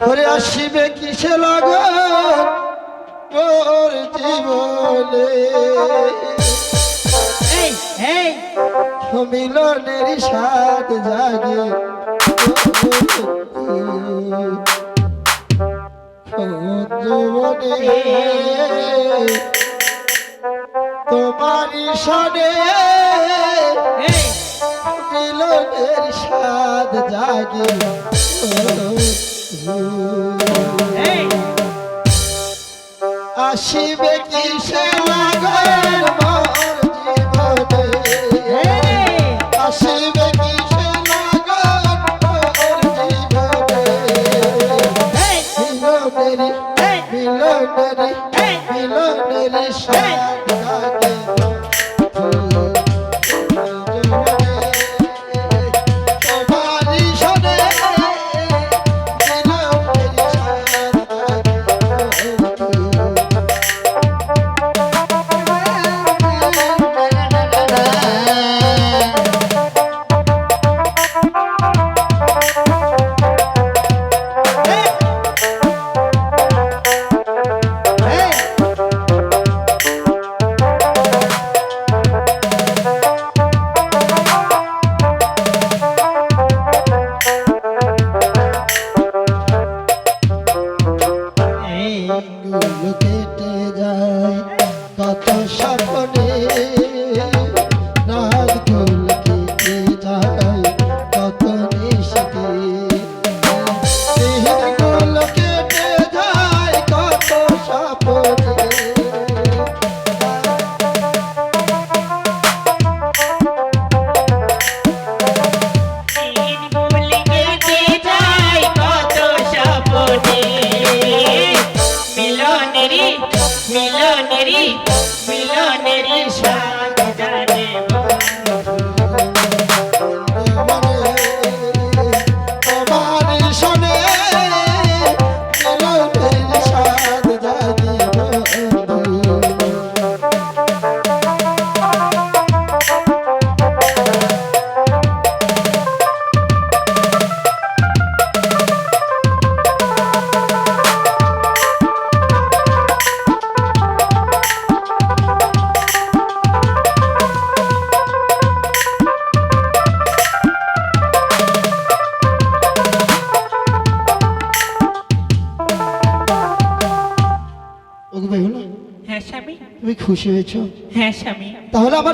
ঘরে আসিবে কিসে লাগন তোর জীবনে? মিলনের সাথ জাগে তোমারই সনে মিলনের সাথ জাগে। আসিবে কিসে লাগন মোর জীবনে আসিবে কিসে লাগন মোর জীবনে মিলনেরি মিলনেরি মিলনেরি সাথ গুলো কেটে যায় কত স্বপ্নে মিলনেরি মিলনেরি স্বাদ ওকে ভাই হলো হ্যাঁ স্বামী তুমি খুশি হয়েছো হ্যাঁ স্বামী তাহলে আমার